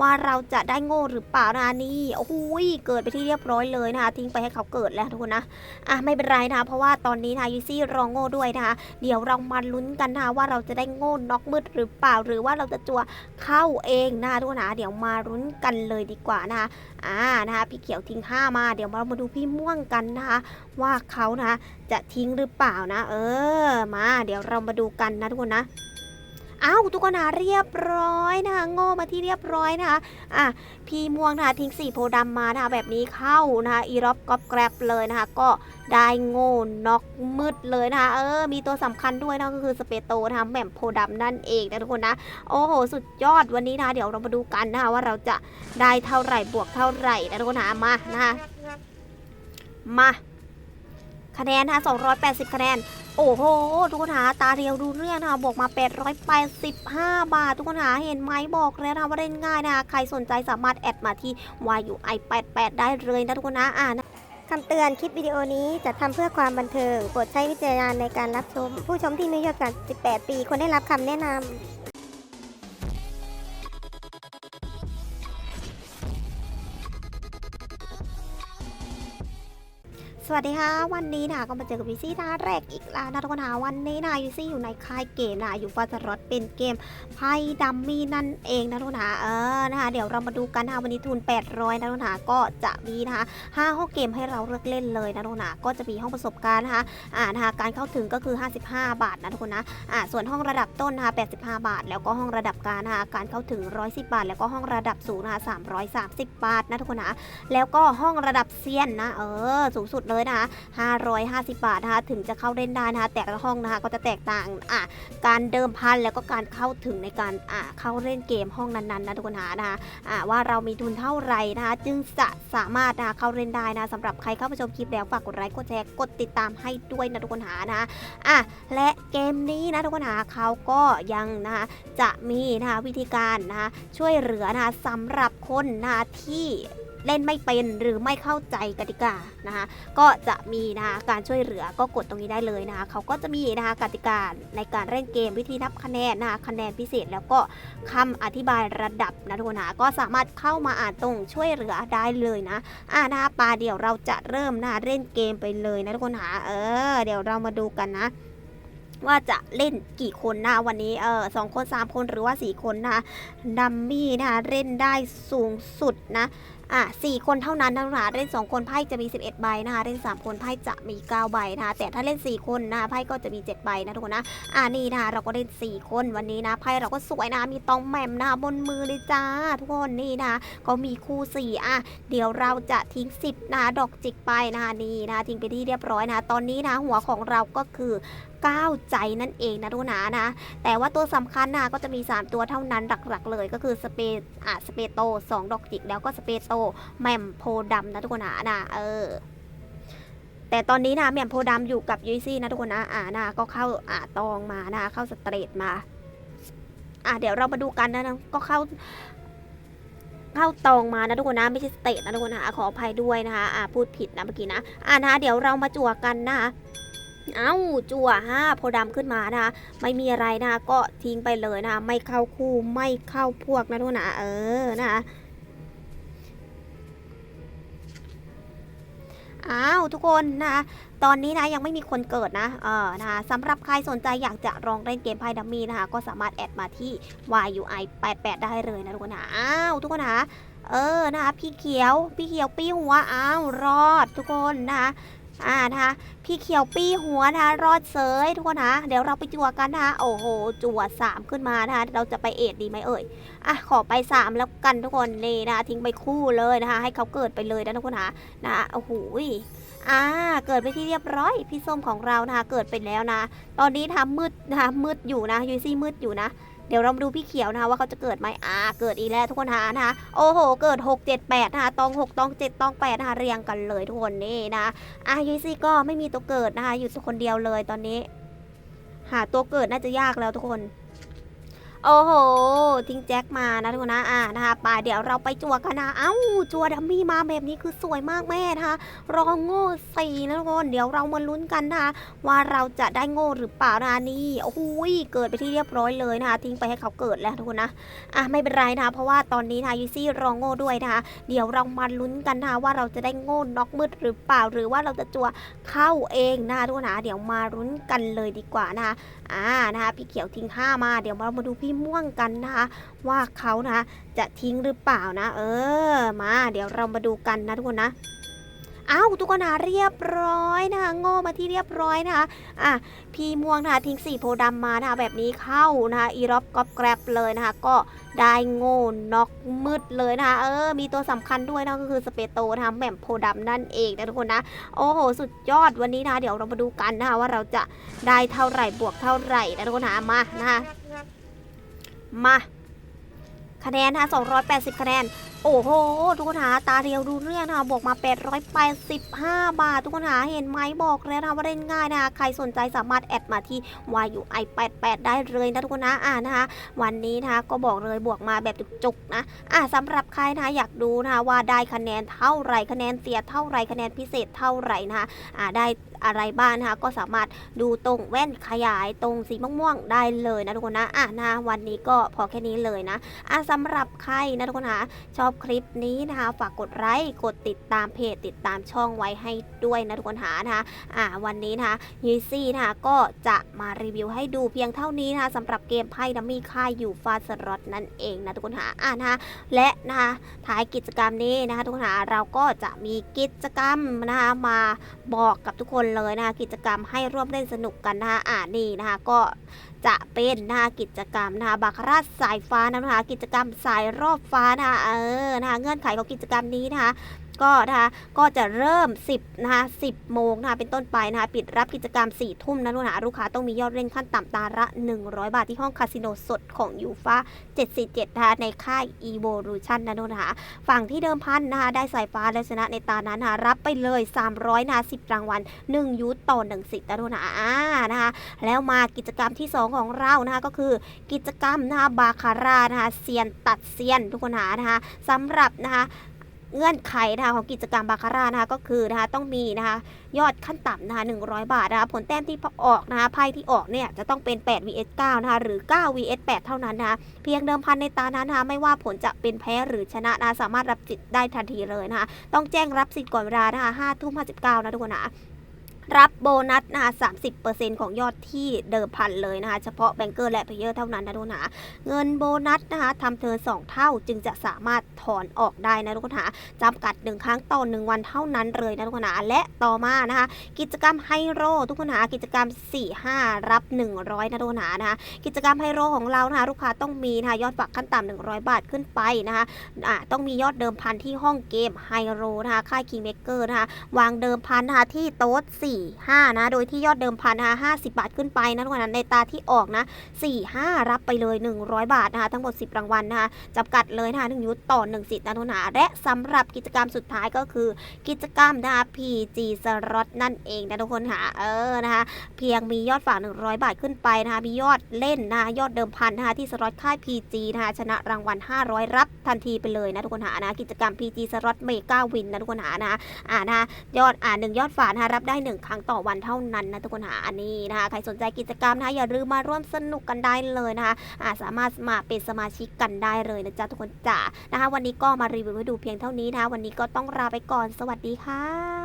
ว่าเราจะได้โง่หรือเปล่านะนี่โอ้ยเกิดไปที่เรียบร้อยเลยนะคะ ทิ้งไปให้เขาเกิดแล้วทุกคนนะอะไม่เป็นไรนะคะเพราะว่าตอนนี้นะยูซี่รองโง่ด้วยนะคะเดี๋ยวเรามาลุ้นกันนะคะว่าเราจะได้โง่น็อกมืดหรือเปล่า หรือว่าเราจะจัวเข้าเองนะคะทุกคนนะเดี๋ยวมาลุ้นกันเลยดีกว่านะคะอ่านะคะพี่เขียวทิ้งห้ามาเดี๋ยวเรามาดูพี่ม่วงกันนะคะว่าเขานะคะจะทิ้งหรือเปล่านะ เออมา เดี๋ยวเรามาดูกันนะทุกคนนะ อ้าวทุกคนนะเรียบร้อยนะคะโง่มาที่เรียบร้อยนะคะอะพี่ม่วงนะคะทิ้งสีโพธิ์ดำมานะคะแบบนี้เข้านะคะอีร็อบก๊อบแกร็บเลยนะคะ ก็ได้โง่น็อกมืดเลยนะคะเออ มีตัวสำคัญด้วยนะก็คือสเปโตนะคะแหม่มโพธิ์ดำนั่นเองนะทุกคนนะ โอ้โห สุดยอดวันนี้นะเดี๋ยวเรามาดูกันนะคะว่าเราจะได้เท่าไหร่บวกเท่าไหร่นะทุกคนนะมานะคะมาคะแนนนะคะ280 คะแนน โอ้โห ทุกคนหาตาเดียวดูเรื่องนะคะบวกมา 885 บาท ทุกคนหาเห็นไหมบอกแล้วนะว่าเล่นง่ายนะคะใครสนใจสามารถแอดมาที่ YUI88 ได้เลยนะทุกคนนะอ่านะคำเตือนคลิปวิดีโอนี้จะทำเพื่อความบันเทิงโปรดใช้วิจารณญาณในการรับชม ผู้ชมที่มีอายุต่ำกว่า18 ปีควรได้รับคำแนะนำ วัสดีค่ะ วันนี้นะก็มาเจอกับยูซี่ท่าแรกอีกแล้วนะทุกคนนะวันนี้นะยูซี่อยู่ในค่ายเกมนะอยู่ฟาสรอตเป็นเกมไพ่ดัมมี่นั่นเองนะทุกคนนะเออนะคะเดี๋ยวเรามาดูกันนะวันนี้ทุน 800นะทุกคนนะก็จะมีนะคะห้าห้องเกมให้เราเลือกเล่นเลยนะทุกคนนะก็จะมีห้องประสบการณ์นะคะอ่านะคะการเข้าถึงก็คือ 55 บาทนะทุกคนนะอ่าส่วนห้องระดับต้นนะคะ85 บาท แล้วก็ห้องระดับกลางนะคะการเข้าถึง 110 บาท แล้วก็ห้องระดับสูงนะคะ330 บาทนะทุกคนนะแล้วก็ห้องระดับเซียนนะเออสูงสุดเลยนะคะ550 บาทนะคะถึงจะเข้าเล่นได้นะคะ แต่ละห้องนะคะก็จะแตกต่างอะการเดิมพันแล้วก็การเข้าถึงในการอะเข้าเล่นเกมห้องนั้นๆนะทุกคนหานะคะอะว่าเรามีทุนเท่าไหร่นะคะ จึงจะสามารถนะคะเข้าเล่นได้นะสำหรับใครเข้ามาชมคลิปแล้วฝากกดไลค์กดแชร์กดติดตามให้ด้วยนะทุกคนหานะคะอะและเกมนี้นะทุกคนหาเขาก็ยังนะคะจะมีนะคะวิธีการนะคะช่วยเหลือนะคะสำหรับคนนะคะที่ เล่นไม่เป็นหรือไม่เข้าใจกติกานะคะก็จะมีนะคะการช่วยเหลือก็กดตรงนี้ได้เลยนะคะเขาก็จะมีนะคะกติกาในการเล่นเกมวิธีนับคะแนนนะคะคะแนนพิเศษแล้วก็คำอธิบายระดับนะทุกคนนะก็สามารถเข้ามาอ่านตรงช่วยเหลือได้เลยนะอ่านะคะปาเดี๋ยวเราจะเริ่มนะคะเล่นเกมไปเลยนะทุกคนหาเออ เดี๋ยวเรามาดูกันนะว่าจะเล่นกี่คนนะวันนี้เออสองคนสามคนหรือว่าสี่คนนะคะดัมมี่นะคะเล่นได้สูงสุดนะ อะสี่คนเท่านั้นนะคะเล่น 2 คนไพ่จะมี 11 ใบนะคะเล่น 3 คนไพ่จะมี 9 ใบนะคะแต่ถ้าเล่น 4 คนนะคะไพ่ก็จะมี 7 ใบนะทุกคนนะอ่านี่นะคะเราก็เล่น 4 คนวันนี้นะไพ่เราก็สวยนะมีตองแหม่มนะคะบนมือเลยจ้า ทุกคนนี่นะคะก็มีคู่4อะเดี๋ยวเราจะทิ้ง 10นะคะดอกจิกไปนะคะนี่นะคะทิ้งไปที่เรียบร้อยนะตอนนี้นะหัวของเราก็คือ ก้าวใจนั่นเองนะทุกคนนะนะ แต่ว่าตัวสำคัญนะก็จะมี 3 ตัวเท่านั้นหลักๆ เลยก็คือสเปอะสเปโต2ดอกจิกแล้วก็สเปโตแมมโพธิ์ดำนะทุกคนนะนะเออแต่ตอนนี้นะแหม่มโพธิ์ดำอยู่กับยุ้ยซี่นะทุกคนนะอ่านะก็เข้าอ่าตองมานะเข้าสเตรทมา อ่าเดี๋ยวเรามาดูกันนะนะก็เข้า เข้าตองมานะทุกคนนะไม่ใช่สเตทนะทุกคนนะอะขออภัยด้วยนะคะอ่าพูดผิดนะเมื่อกี้นะอ่านะเดี๋ยวเรามาจั่วกันนะคะ เอ้าจั่วห้าโพธิ์ดำขึ้นมานะคะไม่มีอะไรนะคะก็ทิ้งไปเลยนะคะไม่เข้าคู่ไม่เข้าพวกนะทุกคนนะเออนะคะอ้าวทุกคนนะคะตอนนี้นะยังไม่มีคนเกิดนะเออนะคะสำหรับใครสนใจอยากจะลองเล่นเกมไพ่ดัมมี่นะคะก็สามารถแอดมาที่ YUI 88ได้เลยนะทุกคนนะอ้าวทุกคนนะเออนะคะพี่เขียวพี่เขียวปี้หัวอ้าวรอดทุกคนนะคะ อ่านะคะพี่เขียวปี้หัวนะคะรอดเสยทุกคนนะเดี๋ยวเราไปจั่วกันนะคะโอ้โหจั่วสามขึ้นมานะคะเราจะไปเอ็ดดีไหมเอ่ยอะขอไปสามแล้วกันทุกคนนี่นะคะทิ้งไปคู่เลยนะคะ ให้เขาเกิดไปเลยนะทุกคนนะนะโอ้โหอ่าเกิดไปที่เรียบร้อยพี่ส้มของเรานะคะเกิดไปแล้วนะ ตอนนี้ทำมืดนะคะมืดอยู่นะยูซี่มืดอยู่นะ เดี๋ยวเรามาดูพี่เขียวนะคะว่าเขาจะเกิดไหมอ่าเกิดอีแล้วทุกคนหานะคะโอ้โห เกิด 6 7 8นะคะตอง 6ตอง7ตอง8นะคะเรียงกันเลยทุกคนนี่นะอ่ายูซี่ก็ไม่มีตัวเกิดนะคะอยู่ตัวคนเดียวเลยตอนนี้ หาตัวเกิดน่าจะยากแล้วทุกคน โอ้โห ทิ้งแจ็คมานะทุกคนนะอ่านะคะไปเดี๋ยวเราไปจัวกันนะ เอ้า จัวดัมมี่มาแบบนี้คือสวยมากแม่นะคะรองโง่สี่นะทุกคนเดี๋ยวเรามาลุ้นกันนะคะว่าเราจะได้โง่หรือเปล่านะนี่โอ้โหยเกิดไปที่เรียบร้อยเลยนะคะทิ้งไปให้เขาเกิดแล้วทุกคนนะอะไม่เป็นไรนะคะเพราะว่าตอนนี้นะคะยูซี่รองโง่ด้วยนะคะเดี๋ยวเรามาลุ้นกันนะคะว่าเราจะได้โง่น็อกมืดหรือเปล่า หรือว่าเราจะจัวเข้าเองนะคะทุกคนนะเดี๋ยวมาลุ้นกันเลยดีกว่านะคะ อ่านะคะพี่เขียวทิ้งห้ามา เดี๋ยวเรามาดูพี่ม่วงกันนะคะ ว่าเขานะจะทิ้งหรือเปล่านะ เออ มา เดี๋ยวเรามาดูกันนะทุกคนนะ อ้าวทุกคนนะเรียบร้อยนะคะโง่มาที่เรียบร้อยนะคะอะพี่ม่วงนะคะทิ้งสีโพธิ์ดำมานะคะแบบนี้เข้านะคะอีรอบกอบแกรบเลยนะคะก็ได้โง่น็อกมืดเลยนะคะเออมีตัวสำคัญด้วยนะก็คือสเปโตนะคะแหม่มโพธิ์ดำนั่นเองนะทุกคนนะโอ้โหสุดยอดวันนี้นะะเดี๋ยวเรามาดูกันนะคะว่าเราจะได้เท่าไหร่บวกเท่าไหร่นะทุกคนนะมานะคะมาคะแนนนะคะ280 คะแนน โอ้โห ทุกคนหาตาเดียวดูเรื่องนะคะบวกมา 885 บาท ทุกคนหาเห็นไหมบอกแล้วนะว่าเล่นง่ายนะคะใครสนใจสามารถแอดมาที่ YUI88 ได้เลยนะทุกคนนะอ่านะคะวันนี้นะคะก็บอกเลยบวกมาแบบจุกๆนะอะสำหรับใครนะคะอยากดูนะคะว่าได้คะแนนเท่าไหร่คะแนนเสียเท่าไหร่คะแนนพิเศษเท่าไหร่นะคะอ่าได้ อะไรบ้างนะคะก็สามารถดูตรงแว่นขยายตรงสีม่วงๆได้เลยนะทุกคนนะอะนะวันนี้ก็พอแค่นี้เลยนะอะสำหรับใครนะทุกคนนะชอบคลิปนี้นะคะฝากกดไลค์กดติดตามเพจติดตามช่องไว้ให้ด้วยนะทุกคนหานะคะอะวันนี้นะคะยูซี่นะคะก็จะมารีวิวให้ดูเพียงเท่านี้นะคะสำหรับเกมไพ่ดัมมี่ค่ายอยู่ฟาสล็อตนั่นเองนะทุกคนหาอะนะคะและนะคะท้ายกิจกรรมนี้นะคะทุกคนหาเราก็จะมีกิจกรรมนะคะมาบอกกับทุกคนเลยนะคะกิจกรรมให้ร่วมเล่นสนุกกันนะคะอ่านี่นะคะก็จะเป็นนะคะกิจกรรมนะคะบาคาร่าสายฟ้านะคะกิจกรรมสายรอบฟ้านะคะเออนะคะเงื่อนไขของกิจกรรมนี้นะคะ ก็นะคะก็จะเริ่ม 10นะคะ10 โมงนะคะเป็นต้นไปนะคะปิดรับกิจกรรม 4 ทุ่มนะลูกนะลูกค้าต้องมียอดเล่นขั้นต่ำตาละ 100 บาทที่ห้องคาสิโนสดของยูฟา747นะคะในค่าย Evolution นะลูกนะคะฝั่งที่เดิมพันนะคะได้สายฟ้าและชนะในตานั้นนะคะรับไปเลย 300นะคะ10 รางวัล 1 ยูต่อ1สิทธิ์นะลูกนะอ่านะคะแล้วมากิจกรรมที่ 2 ของเรานะคะก็คือกิจกรรมนะคะบาคาร่านะคะเซียนตัดเซียนทุกคนหานะคะสำหรับนะคะ เงื่อนไขนะคะของกิจกรรมบาคาร่านะคะก็คือนะคะต้องมีนะคะยอดขั้นต่ำนะคะ100 บาทนะคะผลแต้มที่ออกนะคะไพ่ที่ออกเนี่ยจะต้องเป็น 8 vs 9นะคะหรือ 9 vs 8 เท่านั้นนะคะเพียงเดิมพันในตานั้นนะคะไม่ว่าผลจะเป็นแพ้หรือชนะนะะสามารถรับสิทธิ์ได้ทันทีเลยนะคะต้องแจ้งรับสิทธิ์ก่อนเวลานะคะ5ทุ่ม59นะทุกคนนะ รับโบนัสนะคะ30%ของยอดที่เดิมพันเลยนะคะ เฉพาะแบงเกอร์และเพเยอร์เท่านั้นนะทุกคนนะเงินโบนัสนะคะทำเทิร์น2เท่าจึงจะสามารถถอนออกได้นะทุกคนนะจำกัด 1 ครั้งต่อ 1 วันเท่านั้นเลยนะทุกคนนะและต่อมานะคะ กิจกรรมไฮโรทุกคนนะกิจกรรม 4 5 รับ 100นะทุกคนนะนะคะกิจกรรมไฮโรของเรานะคะลูกค้าต้องมีนะคะยอดฝากขั้นต่ำ100 บาทขึ้นไปนะคะอ่าต้องมียอดเดิมพันที่ห้องเกมไฮโรนะคะค่ายคิงเมเกอร์นะคะวางเดิมพันนะคะที่โต๊ะ4 5 นะ โดยที่ยอดเดิมพันนะคะ50บาทขึ้นไปนะทุกคนนะในตาที่ออกนะ4 5 รับไปเลย 100 บาทนะคะทั้งหมด 10 รางวัลนะคะจำกัดเลยนะคะ1ยุทธต่อ1สิทธิ์นะทุนหาและสำหรับกิจกรรมสุดท้ายก็คือ กิจกรรมนะคะ PG สล็อตนั่นเองนะทุกคนหาเออนะคะเพียงมียอดฝาก 100 บาทขึ้นไปนะคะมียอดเล่นนะคะยอดเดิมพันนะคะที่สล็อตค่าย PG นะคะชนะรางวัล 500 รับทันทีไปเลยนะทุกคนหานะกิจกรรม PG สล็อตเมกาวินนะทุกคนหานะอ่านะคะยอดอ่าหนึ่งยอดฝากนะคะรับได้ 1ครั้งต่อวันเท่านั้นนะทุกคนหาอันนี้นะคะใครสนใจกิจกรรมนะคะอย่าลืมมาร่วมสนุกกันได้เลยนะคะอาสามารถมาเป็นสมาชิกกันได้เลยนะจ๊ะทุกคนจ๋านะคะ วันนี้ก็มารีวิวให้ดูเพียงเท่านี้นะคะวันนี้ก็ต้องลาไปก่อนสวัสดีค่ะ